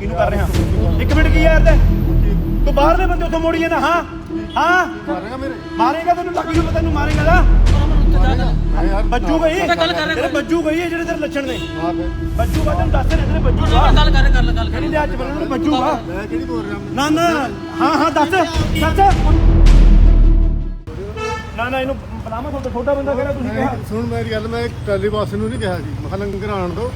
ਕਿਹਨੂੰ ਕਰ ਰਿਹਾ? ਇੱਕ ਮਿੰਟ ਕੀ ਯਾਰ ਤੇ? ਤੂੰ ਬਾਹਰਲੇ ਬੰਦੇ ਉੱਥੋਂ ਮੋੜੀ ਜਾਂਦਾ ਹਾਂ? ਹਾਂ? ਮਾਰੇਗਾ ਮੇਰੇ? ਮਾਰੇਗਾ ਤੈਨੂੰ ਲੱਗ ਜੂ ਪਤਾ ਤੈਨੂੰ ਮਾਰੇਗਾ ਦਾ। ਮੈਂ ਯਾਰ ਬੱਜੂ ਗਈ। ਤਾਂ ਗੱਲ ਕਰ ਰਿਹਾ ਤੇਰੇ ਬੱਜੂ ਗਈ ਹੈ ਜਿਹੜੇ ਤੇਰੇ ਲੱਛਣ ਨੇ। ਬੱਜੂ ਤੈਨੂੰ ਦੱਸ ਰਿਹਾ ਤੇਰੇ ਬੱਜੂ ਗਾ ਗੱਲ ਕਰ ਗੱਲ ਗੱਲ ਕਿਹੜੀ ਦੇ। ਅੱਜ ਮੈਂ ਕਿਹੜੀ ਬੋਲ ਰਿਹਾ? ਨਾ ਨਾ। ਹਾਂ ਹਾਂ ਦੱਸ। ਦੱਸ। ਨਾ ਨਾ ਇਹਨੂੰ ਬਲਾਮਾ ਤੁਹਾਡਾ ਛੋਟਾ ਬੰਦਾ ਕਿਹੜਾ ਤੁਸੀਂ ਕਿਹਾ? ਸੁਣ ਮੇਰੀ ਗੱਲ ਮੈਂ ਟਰਾਲੀ ਬਾਸ ਨੂੰ ਨਹੀਂ ਕਿਹਾ ਸੀ ਮੈਂ ਕਿਹਾ ਲੰਗਰ ਆਣ ਦੋ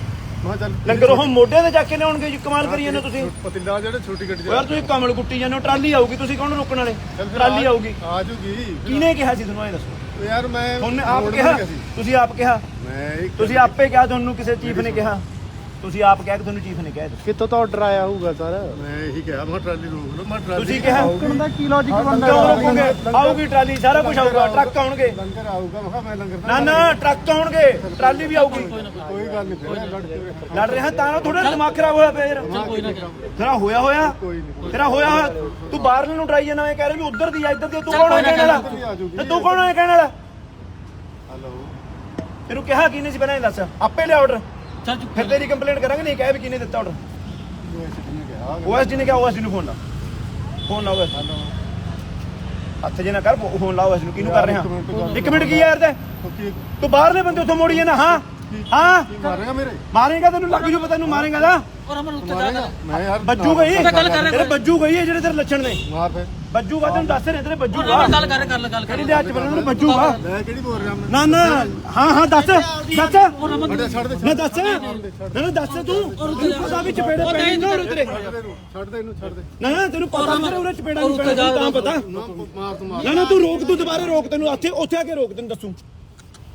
ਮੈਂ ਚੱਲ ਲੰਗਰ ਉਹ ਮੋਢੇ ਤੇ ਜਾ ਕੇ ਲਿਆਉਣਗੇ ਜੀ ਕਮਾਲ ਕਰੀ ਜਾਂਦੇ ਹੋ ਤੁਸੀਂ। ਪਤੀਲਾ ਜਿਹੜੇ ਛੋਟੀ ਗੱਡੀ ਯਾਰ ਤੁਸੀਂ ਕਮਲ ਕੁੱਟੀ ਜਾਂਦੇ ਹੋ ਟਰਾਲੀ ਆਊਗੀ ਤੁਸੀਂ ਕੌਣ ਰੋਕਣ ਵਾਲੇ? ਟਰਾਲੀ ਆਊਗੀ। ਆ ਜੂਗੀ। ਕਿਹਨੇ ਕਿਹਾ ਸੀ ਤੁਹਾਨੂੰ ਇਹ ਦੱਸੋ? ਯਾਰ ਮੈਂ ਤੁਹਾਨੂੰ ਆਪ ਕਿਹਾ। ਤੁਸੀਂ ਆਪ ਕਿਹਾ? ਮੈਂ ਤੁਸੀਂ ਆਪੇ ਕਿਹਾ ਤੁਹਾਨੂੰ ਕਿਸੇ ਚੀਫ ਨੇ ਕਿਹਾ? ਤੁਸੀਂ ਆਪ ਕਿਹਾ ਕਿ ਤੁਹਾਨੂੰ ਚੀਫ ਨੇ ਕਿਹਾ ਇਹ। ਕਿੱਥੋਂ ਤੋਂ ਆਰਡਰ ਆਇਆ ਹੋਊਗਾ ਸਰ? ਮੈਂ ਇਹੀ ਕਿਹਾ ਮੈਂ ਕਿਹਾ ਟਰਾਲੀ ਰੋਕ ਲਓ ਮੈਂ ਟਰਾਲੀ ਤੁਸੀਂ ਕਿਹਾ ਦਾ ਕੀ ਲੌਜੀਕ ਕਿਉਂ ਰੋਕੋਗੇ? ਆਊਗੀ ਟਰਾਲੀ ਸਾਰਾ ਕੁਝ ਆਊਗਾ ਟਰੱਕ ਆਉਣਗੇ। ਲੰਗਰ ਆਊਗਾ ਮੈਂ ਕਿਹਾ ਮੈਂ ਲੰਗਰ ਨਾ ਨਾ ਟਰੱਕ ਆਉਣਗੇ ਟਰਾਲੀ ਵੀ ਆਊਗੀ। ਕੋਈ ਗੱਲ ਨਹੀਂ ਫਿਰ ਲੜ ਕੇ ਵੇਖ। ਲੜ ਰਿਹਾ ਤਾਂ ਥੋੜਾ ਦਿਮਾਗ ਖਰਾਬ ਹੋਇਆ ਪਿਆ ਯਾਰ। ਤੇਰਾ ਹੋਇਆ। ਹੋਇਆ ਕੋਈ ਨਹੀਂ ਤੇਰਾ ਹੋਇਆ ਹੋਇਆ? ਤੂੰ ਬਾਹਰਲੇ ਨੂੰ ਟਰਾਈ ਜਾਣਾ ਇਹ ਕਹਿ ਰਿਹਾ ਵੀ ਉਧਰ ਦੀ ਆ ਇੱਧਰ ਦੀ ਆ, ਤੂੰ ਕੌਣ ਹੈ ਕਹਿਣ ਵਾਲਾ? ਤੇ ਤੂੰ ਕੌਣ ਹੈ ਕਹਿਣ ਵਾਲਾ? ਹਲੋ। ਤੈਨੂੰ ਕਿਹਾ ਕਿਹਨੇ ਸੀ ਪਹਿਲਾਂ ਇਹ ਦੱਸ। ਆਪੇ ਲਿਆ ਆਰਡਰ ਚੱਲ ਚੁੱਪ ਫਿਰ ਤੇਰੀ ਕੰਪਲੇਂਟ ਕਰਾਂਗੇ ਨਹੀਂ ਕਹਿ ਵੀ ਕਿਹਨੇ ਦਿੱਤਾ ਆਰਡਰ ਓਐਸਡੀ ਨੇ ਕਿਹਾ ਓਐਸਡੀ ਨੂੰ ਫੋਨ ਲਾ। ਫੋਨ ਲਾ ਓਐਸਡੀ ਹੱਥ ਜੇ ਨਾ ਕਰ ਫੋਨ ਲਾ ਓਐਸਡੀ ਨੂੰ। ਕਿਹਨੂੰ ਕਰ ਰਿਹਾ? ਇੱਕ ਮਿੰਟ ਕੀ ਯਾਰ ਤੇ? ਤੂੰ ਬਾਹਰਲੇ ਬੰਦੇ ਉੱਥੋਂ ਮੋੜੀ ਜਾਂਦਾ ਹਾਂ? ਹਾਂ? ਮਾਰੇਗਾ ਮੇਰੇ? ਮਾਰੇਗਾ ਤੈਨੂੰ ਲੱਗ ਜੂ ਪਤਾ ਤੈਨੂੰ ਮਾਰੇਗਾ ਦਾ ਔਰ ਅਮਨ ਉੱਤੇ ਜਾ ਮੈਂ ਯਾਰ ਬੱਜੂ ਗਈ। ਤਾਂ ਗੱਲ ਕਰ ਰਿਹਾ ਤੇਰੇ ਬੱਜੂ ਗਈ ਹੈ ਜਿਹੜੇ ਤੇਰੇ ਲੱਛਣ ਨੇ। ਮਾਰ ਫਿਰ ਬੱਜੂਗਾ ਤੈਨੂੰ ਦੱਸ ਰਿਹਾ ਤੇਰੇ ਬੱਜੂਗਾ ਗੱਲ ਕਰ ਗੱਲ ਗੱਲ ਕਿਹੜੀ ਦੇ ਅੱਜ ਬੰਨਣ ਨੂੰ ਬੱਜੂਗਾ ਮੈਂ ਕਿਹੜੀ ਬੋਲ ਰਿਹਾ ਮੈਂ? ਨਾ ਨਾ ਹਾਂ ਹਾਂ ਦੱਸ। ਦੱਸ। ਨਾ ਦੱਸ। ਨਾ ਨਾ ਦੱਸ ਤੂੰ। ਪਤਾ ਵੀ ਚਪੇੜੇ ਪੈਣੇ ਨਾ ਉਰੇ ਤੇਰੇ ਛੱਡ ਦੇ ਇਹਨੂੰ, ਛੱਡ ਦੇ ਨਾ ਨਾ ਤੈਨੂੰ ਪਤਾ ਵੀ ਤੇਰੇ ਉਰੇ ਚਪੇੜਾ ਨਹੀਂ ਪੈਣਾ ਤਾਂ ਪਤਾ। ਨਾ ਮਾਰ ਤੂੰ ਮਾਰ ਨਾ ਨਾ ਤੂੰ ਰੋਕ ਤੂੰ ਦੁਬਾਰੇ ਰੋਕ ਤੈਨੂੰ ਉੱਥੇ ਉੱਥੇ ਆ ਕੇ ਰੋਕ ਤੈਨੂੰ ਦੱਸੂ।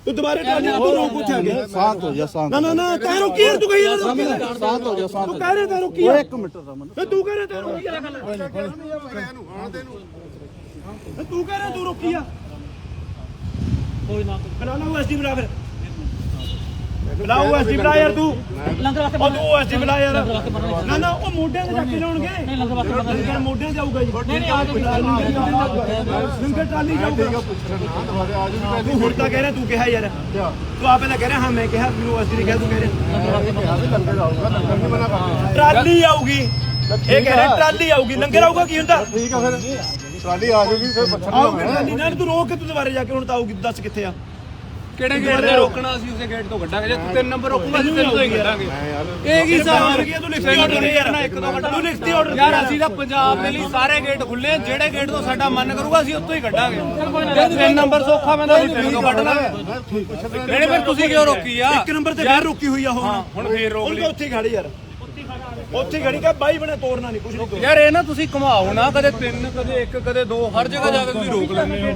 ਤੂੰ ਦੁਬਾਰੇ ਟਰਾਲੀ ਨੂੰ ਤੂੰ ਰੋਕ ਉੱਥੇ ਆ ਕੇ। ਸ਼ਾਂਤ ਹੋ ਜਾ ਸ਼ਾਂਤ ਨਾ ਨਾ ਨਾ ਕਹਿ ਰੋਕੀ ਤੂੰ ਕਹੀ ਰੋਕੀ ਯਾਰ। ਸ਼ਾਂਤ ਹੋ ਜਾ ਸ਼ਾਂਤ ਤੂੰ ਕਹਿ ਰਿਹਾ ਤਾਂ ਰੋਕੀ ਇੱਕ ਮਿੰਟ ਰਮਨ ਤੇ ਤੂੰ ਕਹਿ ਰਿਹਾ ਤਾਂ ਰੋਕੀ ਯਾਰ ਗੱਲ ਆਣ ਦੇ ਇਹਨੂੰ ਤੇ ਕਹਿ ਰਿਹਾ ਤੂੰ ਰੋਕੀ ਆ। ਕੋਈ ਨਾ। ਲਾ ਉਹ ਐਸਡੀ ਬੁਲਾ ਫਿਰ ਬੁਲਾ ਉਹ ਐਸਡੀ ਬੁਲਾ ਯਾਰ ਤੂੰ। ਲੰਗਰ ਵਾਸਤੇ ਉਹ ਤੂੰ ਐਸਡੀ ਬੁਲਾ ਯਾਰ। ਨਾ ਨਾ ਉਹ ਮੋਢਿਆਂ ਤੇ ਜਾ ਕੇ ਲਾਉਣਗੇ। ਨਹੀਂ ਲੰਗਰ ਵਾਸਤੇ ਬੰਦਾ ਲੰਗਰ ਮੋਢਿਆਂ ਤੇ ਆਊਗਾ ਜੀ। ਨਹੀਂ ਨਹੀਂ ਆ ਲੰਗਰ ਟਰਾਲੀ ਜਾਊਗਾ। ਤੂੰ ਹੁਣ ਤਾਂ ਕਹਿ ਰਿਹਾ ਤੂੰ ਕਿਹਾ ਯਾਰ। ਤੂੰ ਆਪੇ ਤਾਂ ਕਹਿ ਰਿਹਾ ਹਾਂ ਮੈਂ ਕਿਹਾ ਮੈਨੂੰ ਐਸਡੀ ਨੇ ਕਿਹਾ ਤੂੰ ਕਹਿ ਰਿਹਾ। ਕਿਹਾ ਵੀ ਲੰਗਰ ਆਊਗਾ ਲੰਗਰ ਨਹੀਂ ਮਨਾ ਕਰਦੇ ਟਰਾਲੀ ਆਊਗੀ। ਇਹ ਕਹਿ ਰਿਹਾ ਟਰਾਲੀ ਆਊਗੀ। ਲੰਗਰ ਆਊਗਾ ਕੀ ਹੁੰਦਾ? ਠੀਕ ਆ ਫਿਰ। ਟਰਾਲੀ ਆ ਜੂਗੀ ਫਿਰ ਪੁੱਛਣਾ ਆਊਗੀ ਟਰਾਲੀ ਨਾਲ ਤੂੰ ਰੋਕ ਕੇ ਤੂੰ ਦੁਬਾਰੇ ਜਾ ਕੇ ਹੁਣ ਤਾਂ ਆਊਗੀ ਦੱਸ ਕਿੱਥੇ ਆ? ਕਿਹੜੇ ਗੇਟ ਤੇ ਰੋਕਣਾ ਅਸੀਂ ਉਸੇ ਗੇਟ ਤੋਂ ਕੱਢਾਂਗੇ। ਜੇ ਤੂੰ ਤਿੰਨ ਨੰਬਰ ਰੋਕੂਗਾ ਅਸੀਂ ਤਿੰਨ ਤੋਂ ਹੀ ਕੱਢਾਂਗੇ। ਇਹ ਕੀ ਹਿਸਾਬ ਮਾਰ ਗਿਆ ਤੂੰ ਲਿਖਤੀ ਆਰਡਰ ਯਾਰ ਇੱਕ ਦੋ ਤੂੰ ਲਿਖਤੀ ਆਰਡਰ ਯਾਰ ਅਸੀਂ ਤਾਂ ਪੰਜਾਬ ਦੇ ਲਈ ਸਾਰੇ ਗੇਟ ਖੁੱਲੇ ਆ ਜਿਹੜੇ ਗੇਟ ਤੋਂ ਸਾਡਾ ਮਨ ਕਰੂਗਾ ਅਸੀਂ ਉੱਥੋਂ ਹੀ ਕੱਢਾਂਗੇ। ਜੇ ਤਿੰਨ ਨੰਬਰ ਸੌਖਾ ਮੈਂ ਤਾਂ ਤਿੰਨ ਤੋਂ ਕੱਢ ਲਾਂਗੇ। ਨਹੀਂ ਫਿਰ ਤੁਸੀਂ ਕਿਉਂ ਰੋਕੀ ਆ? ਇੱਕ ਨੰਬਰ ਤੇ ਫੇਰ ਰੁਕੀ ਹੋਈ ਆ ਹੁਣ। ਹੁਣ ਫੇਰ ਰੋਕ ਲਈ। ਉੱਥੇ ਹੀ ਖੜੀ ਯਾਰ। ਉੱਥੇ ਹੀ ਖੜੀ ਕਾ ਬਾਈ ਬਣੇ ਤੋੜਨਾ ਨਹੀਂ ਕੁਝ ਨਹੀਂ ਯਾਰ ਇਹ ਨਾ ਤੁਸੀਂ ਘੁਮਾਓ ਨਾ ਕਦੇ ਤਿੰਨ ਕਦੇ ਇੱਕ ਕਦੇ ਦੋ ਹਰ ਜਗ੍ਹਾ ਜਾ ਕੇ ਤੁਸੀਂ ਰੋਕ ਲੈਂਦੇ ਹੋ।